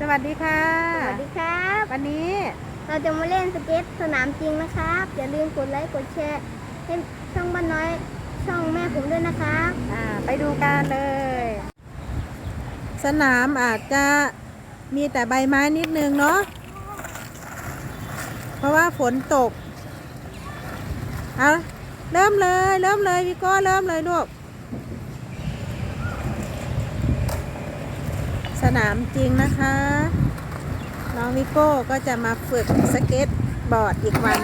สวัสดีค่ะ สวัสดีครับ วันนี้เราจะมาเล่นสเก็ตสนามจริงนะครับ อย่าลืมกดไลค์กดแชร์ให้ช่องบ้านน้อยช่องแม่ผมด้วยนะครับอ่าไปดูกันเลย สนามอาจจะมีแต่ใบไม้นิดนึงเนาะเพราะว่าฝนตก เอาเริ่มเลย เริ่มเลยพี่โก้เริ่มเลยลูก สนามจริงนะคะ น้องวิโก้ก็จะมาฝึกสเก็ตบอร์ดอีกวัน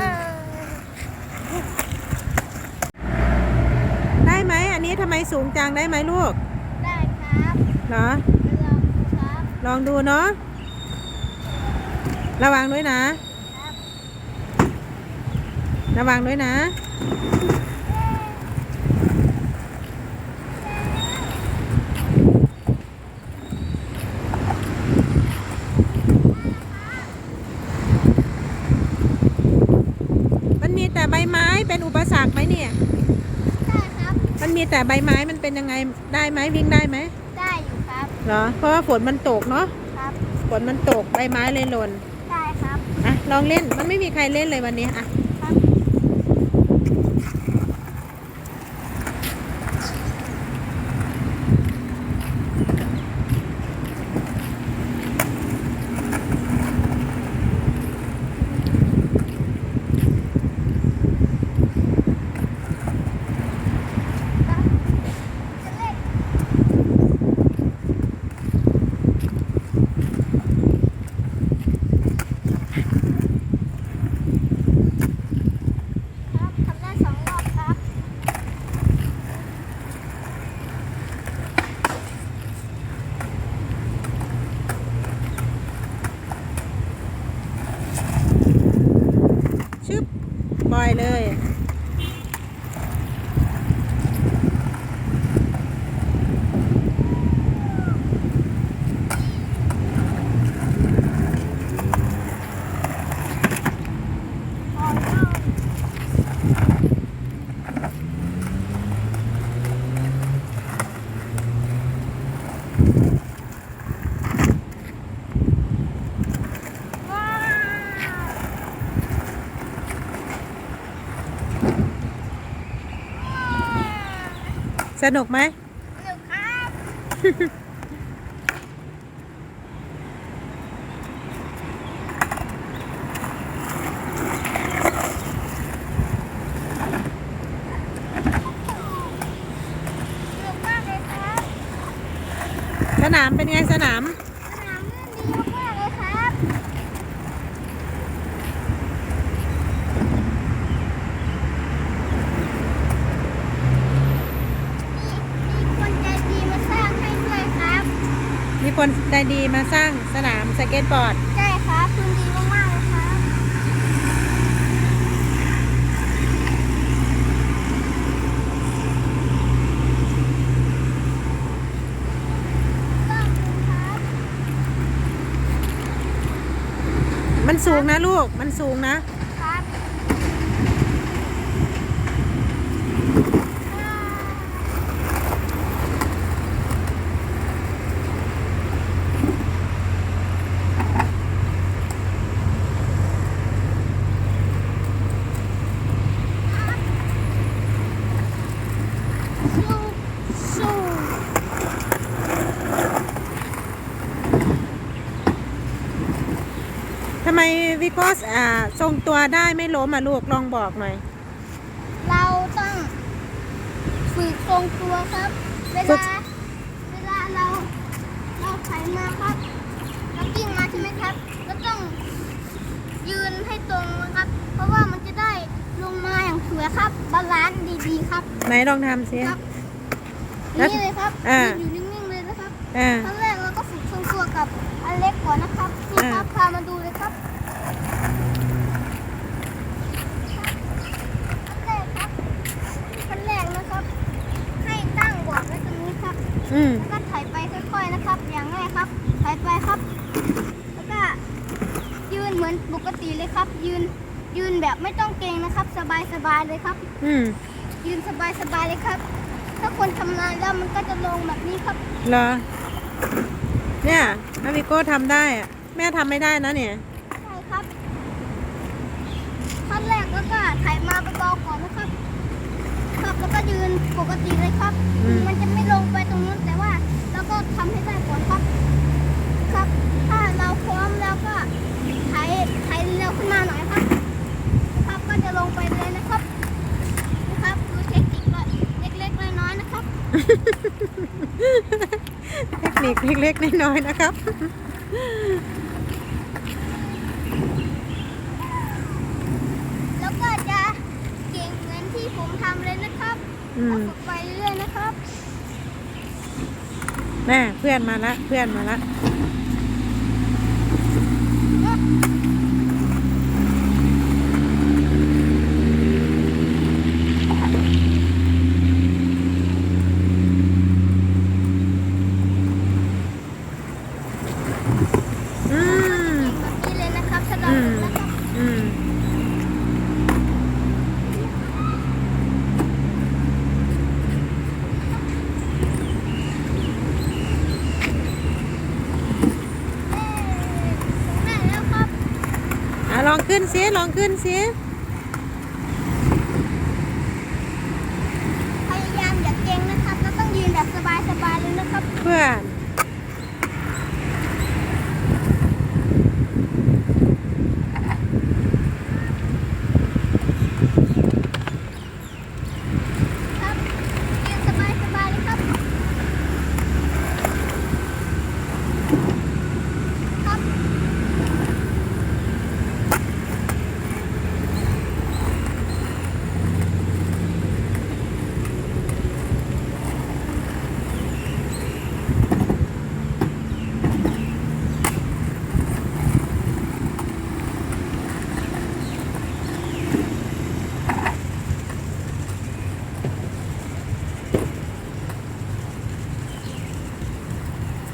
ได้ไหมอันนี้ทำไมสูงจังได้ไหมลูก ได้ครับเหรอไปลองดูครับลองดูเนาะ ระวังด้วยนะครับระวังด้วยนะ มันมีแต่ใบไม้เป็นอุปสรรคไหมเนี่ย ได้ครับ มันมี แต่ใบไม้มันเป็นยังไงได้ไหมวิ่งได้ไหมได้อยู่ครับเหรอเพราะว่าฝนมันตกเนาะครับฝนมันตกใบไม้เลยหล่นได้ครับอะลองเล่นมันไม่มีใครเล่นเลยวันนี้อะ ครับ ครับทำได้สองรอบครับ ชึบปล่ อยเลย สนุกไหมสนุกครับสนามเป็นไงสนาม สนามลื่นดีมากๆเลยครับมีมีคนใจดีมาสร้างให้ด้วยครับ มีคน ใจดีมาสร้างสนามสเก็ตบอร์ด ใช่ครับคุณดีมากๆเลยครับต้องคุณครับมันสูงนะลูก มันสูงนะ ครับสู้สู้ ทำ ไมวิโก้สอ่าทรงตัวได้ไม่ล้มอะลูกลองบอกหน่อยเราต้องฝึกทรงตัวครับ เวฝึลากเวลาเราเราไถมาครับเรากิ้งมาใช่ไหมครับเราต้องยืนให้ตรงนะครับ เพราะว่ามันจะได้ลงมาอย่างสวยครับบาลานซ์ดีๆครับไหนลองทำสิครับแล้วนี่เลยครับอ่ายืนอยู่นิ่งๆเลยนะครับอ่าขั้นแรกเราก็ฝึกทรงตัวกับอันเล็กก่อนนะครับนี่ครับอ่าพามาดูเลยครับขั้นแรกครับขั้นแรกนะครับ ให้ตั้งบอร์ดไว้ตรงนี้ครับ อืม แล้วก็ถ่ายไปค่อยๆนะครับ อย่างแรกครับถ่ายไปครับ แล้วก็ยืนเหมือนปกติเลยครับ ยืนยืนแบบไม่ต้องเกรงนะครับ สบายๆเลยครับ อืมยืนสบายๆเลยครับ ถ้าคนทำงานแล้วมันก็จะลงแบบนี้ครับเหรอ เนี่ยอาวิโก้ทำได้อะแม่ทำไม่ได้นะเนี่ย ใช่ครับขั้นแรกแล้วก็ไถมาเบาๆก่อนนะครับ ครับแล้วก็ยืนปกติเลยครับ อืม มันจะไม่ลงไปตรงนู้นแต่ว่าเราก็ทำให้ได้ก่อนครับ ครับถ้าเรา พร้อมแล้วก็ไถไถเร็วขึ้นมาหน่อยครับ ครับก็จะลงไปเลยนะครับ นะครับดูเทคนิคเล็กๆน้อยๆนะครับ เทคนิคเล็กๆน้อยๆนะครับแล้วก็จะเก่งเหมือนที่ผมทำเลยนะครับอืแล้วมฝึกไปเรื่อยๆนะครับแม่เพื่อนมาละเพื่อนมาละ อืม แบบนี้เลยนะครับสำหรับผมนะครับ อืม เย้ได้แล้วครับ อะลอง ขึ้นสิลองขึ้นสิพยายามอย่าเก่งนะครับ แล้วต้องยืนแบบสบายๆเลยนะครับ เพื่อน ครับยืนสบายๆเลยครับ ครับ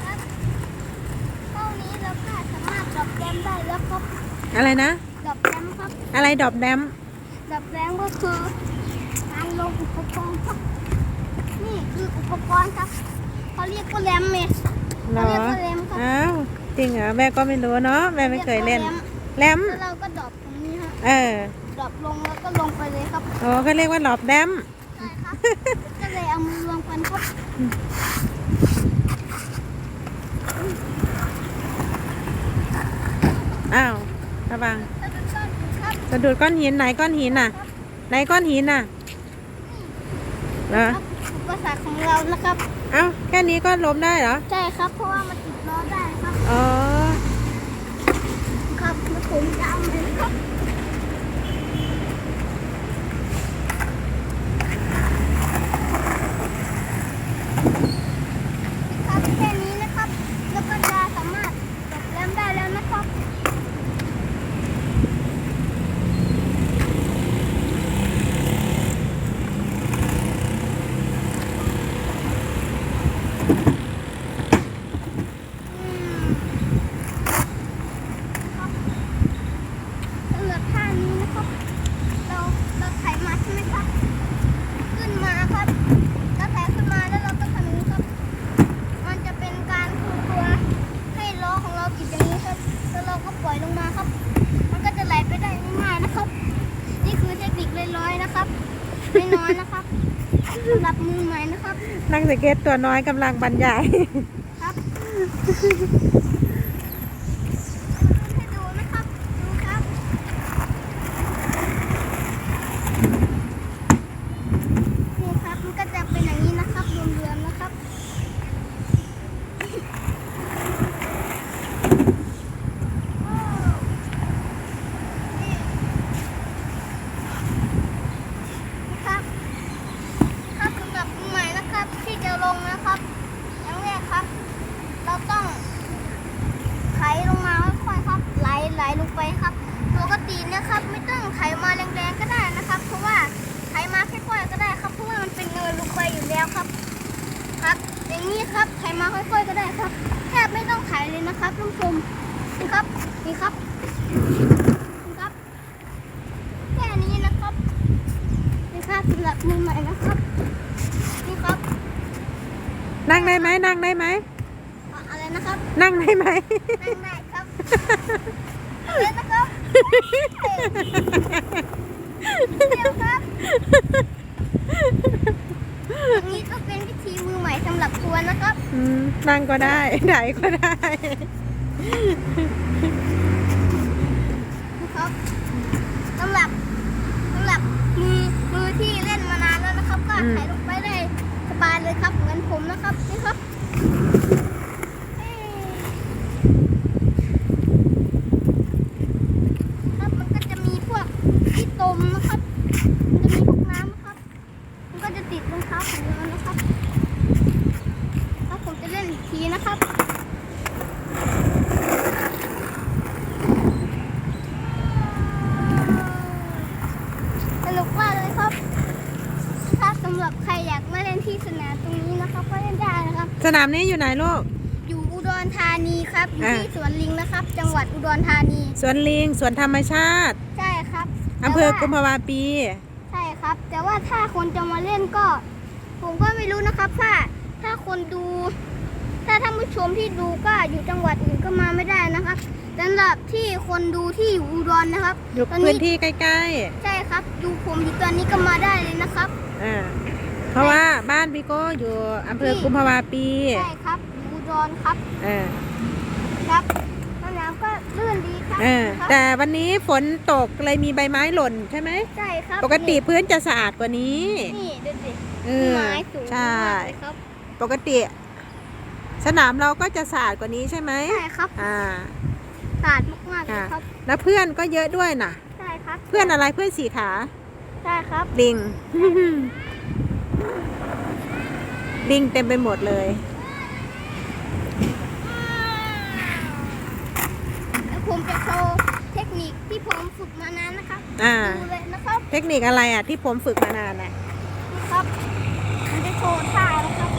ครับเท่านี้เราก็สามารถดับแรมได้แล้วครับ อะไรนะดับแรมครับ อะไรดอบแดมดับแรมก็คือการลงอุปกรณ์ครับ นี่คืออุปกรณ์ครับเขาเรียกว่าแรมเมสเหรเขาอเรียกว่าแรมครับอ้าวจริงเหรอแม่ก็ไม่รู้เนาะแม่ไม่เคยเล่นรีกว่าแรมแรมแล้วเราก็ดรอปตรงนี้ฮะเออดรอปลงแล้วก็ลงไปเลยครับโอ้ก็เรียกว่าหลอบแดมใช่ครับ ก็เลยเอามือรวมกันครับอ้าว ระวังถ้าเป็นต้นครับสะดุดก้อนหินไหนก้อนหินน่ะ ไหนก้อนหินน่ะเหรอครับอุปสรรคของเรานะครับ เอ้าแค่นี้ก็ล้มได้เหรอ ใช่ครับ เพราะว่ามันติดล้อได้ครับ อ๋อ ครับแล้วผมจะเอามันครับ ครับแค่นี้นะครับ แล้วก็จะสามารถจบแรมได้แล้วนะครับ อืมครับสำหรับท่านี้นะครับ เราเราไถมาใช่ไหมครับ ขึ้นมาครับเราไถขึ้นมาแล้วเราก็ทำอย่างนี้ครับ มันจะเป็นการคูตัวให้ล้อของเราติดอย่างนี้ครับ แล้วเราก็ปล่อยลงมาครับ มันก็จะไหลไปได้ง่ายๆนะครับ นี่คือ เทคนิคเล็กๆนะครับน้อยๆนะครับสำหรับมือใหม่นะครับ นักสเก็ตตัวน้อยกำลังบรรยาย ครับให้ดูนะครับ ดูครับ นี่ครับ มันก็จะเป็นอย่างนี้นะครับรวมๆนะครับ โอ้นี่ครับครับสำหรับมือใหม่นะครับ ที่จะลงนะครับ อย่างแรกครับ เราต้องไถลงมาค่อยๆครับ ไหลไหลลงไปครับปกติเนะครับ ไม่ต้องไถมาแรงๆก็ได้นะครับ เพราะว่าไถมาค่อยๆก็ได้ครับ เพราะว่ามันเป็นเนินลงไปอยู่แล้วครับ ครับ อย่างนี้ครับไถมาค่อยๆก็ได้ครับแทบไม่ต้องไถเลยนะครับท่านผู้ชมนี่ครับนี่ครับนี่ครับ แค่นี้นะครับนี่ครับสำหรับมือใหม่นะครับนี่ครับนั่งได้ไหมนั่งได้ไหมอะอะไรนะครับ นั่งได้ไหมนั่งได้ครับเอาเลยนะครับเร็วครับอันนี้ก็เป็นวิธีมือใหม่สำหรับทัวร์ นะครับอืมนั่งก็ได้ไหนก็ได้นะครับสำหรับสำหรับมือมือที่เล่นมานานแล้วนะครับ ก็อืมไถ่ายลงไปได้สบายเลยครับเหมือนผมนะครับนี่ครับเอ้ยครับมันก็จะมีพวกที่ตมนะครับ มันจะมีพวกน้ำนะครับ มันก็จะติดรองเท้าของเรานะครับครับผมจะเล่นอีกทีนะครับ สนุกมากเลยครับ ถ้าสำหรับใครอยากมาเล่นที่สนามตรงนี้นะครับ ก็เล่นได้นะครับ สนามนี้อยู่ไหนลูก อยู่อุดรธานีครับ อยู่อ่าที่สวนลิงนะครับ จังหวัดอุดรธานี สวนลิง สวนธรรมชาติ ใช่ครับอำเภอแต่กุมว่าภาวาปี ใช่ครับ แต่ว่าถ้าคนจะมาเล่นก็ ผมก็ไม่รู้นะครับถ้าถ้าคนดู ถ้าท่านผู้ชมที่ดูก็อยู่จังหวัดอื่นก็มาไม่ได้นะครับสำหรับที่คนดูที่อยู่อุดรนะครับอยู่ตอนพื้นี้นที่ใกล้ใช่ครับ ดูผมอยู่ตอนนี้ก็มาได้เลยนะครับๆอ่า เพราะว่าบ้านพี่โก้อยู่อำเภอกุมภาวาปีใช่ครับอยู่อุดรครับอ่าครับสนามก็ลื่นดีครับเออครับแต่วันนี้ฝนตกเลยมีใบไม้หล่นใช่ไหมใช่ครับปกติพื้นจะสะอาดกว่านี้ นี่ดูสิเออไม้สูงใช่มากเลยครับปกติ สนามเราก็จะสะอาดกว่านี้ใช่ไหมใช่ครับอ่าสะอาดมากๆเลยค่ะครับแล้วเพื่อนก็เยอะด้วยน่ะใช่ครับ เพื่อนอะไรเพื่อนสีขาใช่ครับลิง ลิงเต็มไปหมดเลยแล้วผมจะโชว์เทคนิคที่ผมฝึกมานานนะครับอ่า ดูเลยนะครับ เทคนิคอะไรอะที่ผมฝึกมานานอะ นะครับผมจะโชว์ท่านะครับ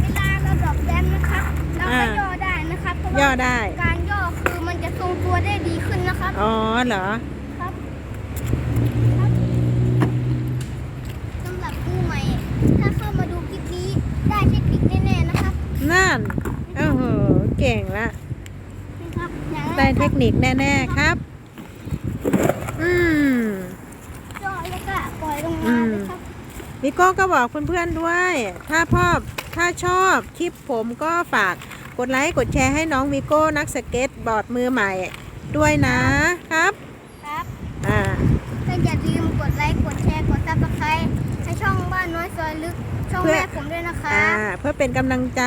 เวลาเราดรอปแดนนะครับ เราก็ อ่า ย่อได้นะครับเพราะ ย่อ ว่า ได้ การย่อคือมันจะทรงตัวได้ดีขึ้นนะครับ อ๋อเหรอ ครับครับสำหรับผู้ใหม่ ถ้าเข้ามาดูคลิปนี้ได้เทคนิคแน่ๆนะครับนั่นโอ้โหเก่งละนะครับอย่างแรได้กเทคนิคแน่ๆครับ อืมย่อแล้วก็ปล่อยลงอืมามเลยครับนิโก้ก็บอกเพื่อนๆด้วย ถ้าพ่อถ้าชอบคลิปผมก็ฝากกดไลค์กดแชร์ให้น้องวิโก้นักสเก็ตบอร์ดมือใหม่ด้วยนะครับครับ อ่า ก็อย่าลืมกด ไลค์ กดแชร์ กดซับสไครต์ให้ช่องบ้านน้อยซอยลึก ช่องเพื่อ แม่ผมด้วยนะคะ อ่าเพื่อเป็นกำลังใจ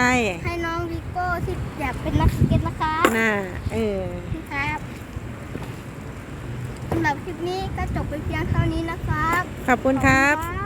ให้น้องวิโก้ที่อยากเป็นนักสเก็ตนะคะน่าเออ ครับสำหรับคลิปนี้ก็จบไปเพียงเท่านี้นะครับขอบคุณครับ ขอณ